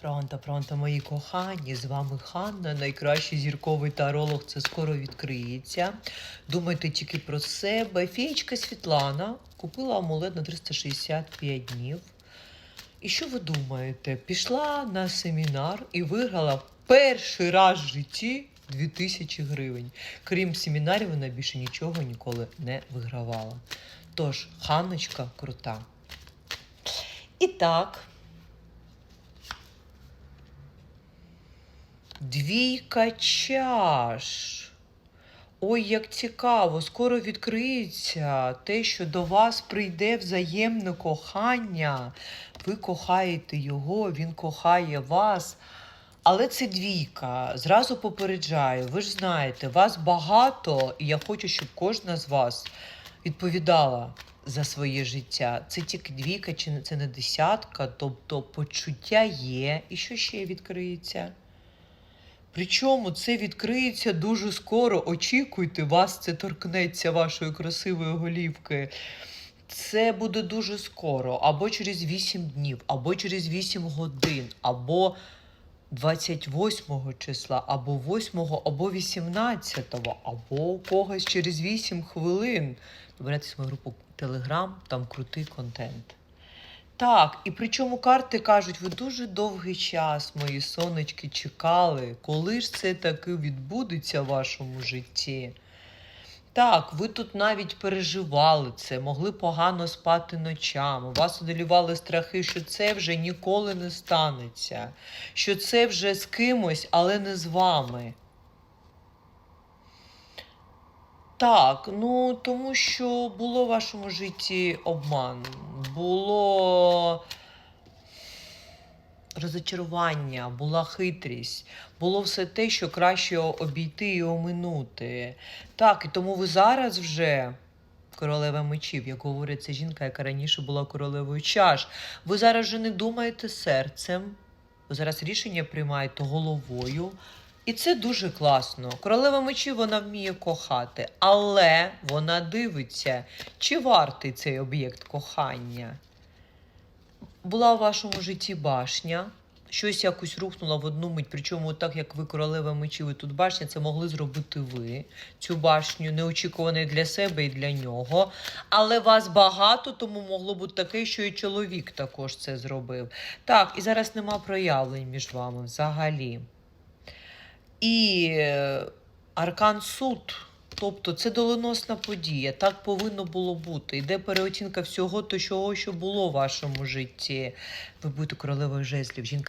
Пронто, пронто, мої кохані, з вами Ханна, найкращий зірковий таролог. Це скоро відкриється. Думайте тільки про себе. Феєчка Світлана купила амулет на 365 днів. І що ви думаєте? Пішла на семінар і виграла перший раз в житті 2000 гривень. Крім семінарів, вона більше нічого ніколи не вигравала. Тож, Ханночка крута. І так. Двійка чаш. Ой, як цікаво, скоро відкриється те, що до вас прийде взаємне кохання. Ви кохаєте його, він кохає вас. Але це двійка. Зразу попереджаю, ви ж знаєте, вас багато, і я хочу, щоб кожна з вас відповідала за своє життя. Це тільки двійка, чи це не десятка, тобто почуття є. І що ще відкриється? Причому це відкриється дуже скоро. Очікуйте, вас це торкнеться вашої красивої голівки. Це буде дуже скоро, або через 8 днів, або через 8 годин, або 28 числа, або 8, або 18, або у когось через 8 хвилин. Доберетесь в мою групу Telegram, там крутий контент. Так, і причому карти кажуть, ви дуже довгий час, мої сонечки, чекали, коли ж це таки відбудеться в вашому житті. Так, ви тут навіть переживали це, могли погано спати ночами, вас одолівали страхи, що це вже ніколи не станеться, що це вже з кимось, але не з вами. Так, ну тому що було в вашому житті обман, було розочарування, була хитрість, було все те, що краще обійти і оминути. Так, і тому ви зараз вже. Королева мечів, як говорить ця жінка, яка раніше була королевою чаш. Ви зараз вже не думаєте серцем, ви зараз рішення приймаєте головою. І це дуже класно. Королева мечів вона вміє кохати, але вона дивиться, чи вартий цей об'єкт кохання. Була у вашому житті башня, щось якось рухнуло в одну мить, причому так як ви королева мечів і тут башня, це могли зробити ви, цю башню, неочікуваний для себе і для нього. Але вас багато, тому могло бути таке, що і чоловік також це зробив. Так, і зараз нема проявлень між вами взагалі. І е, аркан суд. Тобто це доленосна подія, так повинно було бути. Йде переоцінка всього того, що було в вашому житті. Ви будете королевою жезлів. Жінка